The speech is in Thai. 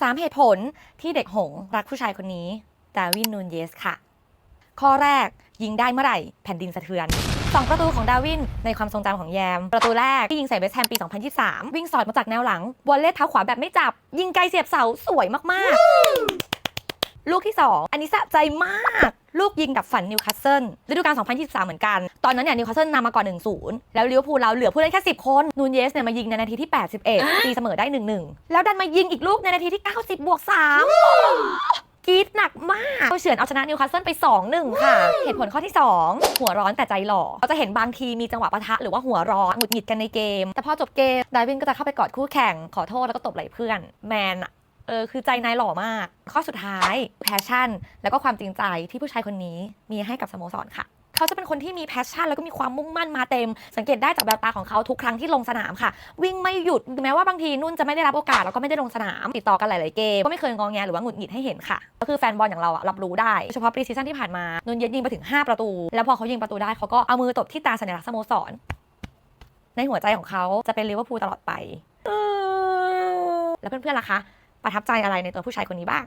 3 เหตุผลที่เด็กหงส์รักผู้ชายคนนี้ดาวินนูนเยสค่ะ ข้อแรกยิงได้เมื่อไหร่แผ่นดินสะเทือน 2 ประตูของดาวินในความทรงจำของแยม ประตูแรกที่ยิงใส่เวสแฮมปี 2023 วิ่งสอดมาจากแนวหลังวอลเล่เท้าขวาแบบไม่จับ ยิงไกลเสียบเสาสวยมากๆ ลูกที่ 2 อันนี้สะใจมากลูกยิงดับฝันนิวคาสเซิลฤดูกาล 2023 เหมือนกัน ตอนนั้นเนี่ยนิวคาสเซิลนำมาก่อน 1-0 แล้วลิเวอร์พูลเราเหลือผู้เล่นแค่ 10 คน นูนเยสเนี่ยมายิงในนาทีที่ 81 ตีเสมอได้ 1-1 แล้วดันมายิงอีกลูกในนาทีที่ 90 บวก3กรีดหนักมากเขาเฉือนเอาชนะนิวคาสเซิลไป 2-1 ค่ะ เหตุผลข้อที่ 2 หัวร้อนแต่ใจหล่อเราจะเห็นบางทีมีจังหวะปะทะหรือว่าหัวร้อนหงุดหงิดกันในเกม แต่พอจบเกมดาวินก็จะเข้าไปกอดคู่แข่งขอโทษแล้วก็ตบไหล่เพื่อน แมนอะ เออคือใจนายหล่อมาก ข้อสุดท้ายแพชชั่น แล้วก็ความจริงใจที่ผู้ชายคนนี้มีให้กับสโมสรค่ะ เขาจะเป็นคนที่มีแพชชั่น แล้วก็มีความมุ่งมั่นมาเต็ม สังเกตได้จากแววตาของเขาทุกครั้งที่ลงสนามค่ะ วิ่งไม่หยุดแม้ว่าบางทีนุ่นจะไม่ได้รับโอกาสแล้วก็ไม่ได้ลงสนาม ติดต่อกันหลาย ๆ เกมก็ไม่เคยงอแงหรือว่าหงุดหงิดให้เห็นค่ะก็คือแฟนบอลอย่างเราอะรับรู้ได้เฉพาะปรีซีซั่นที่ผ่านมานุ่นเย็นยิงไปถึง 5 ประตู แล้วพอเขายิงประตูได้เขาก็เอามือตบที่ตาสัญลักษณ์สโมสรในหัวใจของเขาจะเป็นลิเวอร์พูลตลอดไปแล้วเพื่อนๆล่ะคะ ประทับใจอะไรในตัวผู้ชายคนนี้บ้าง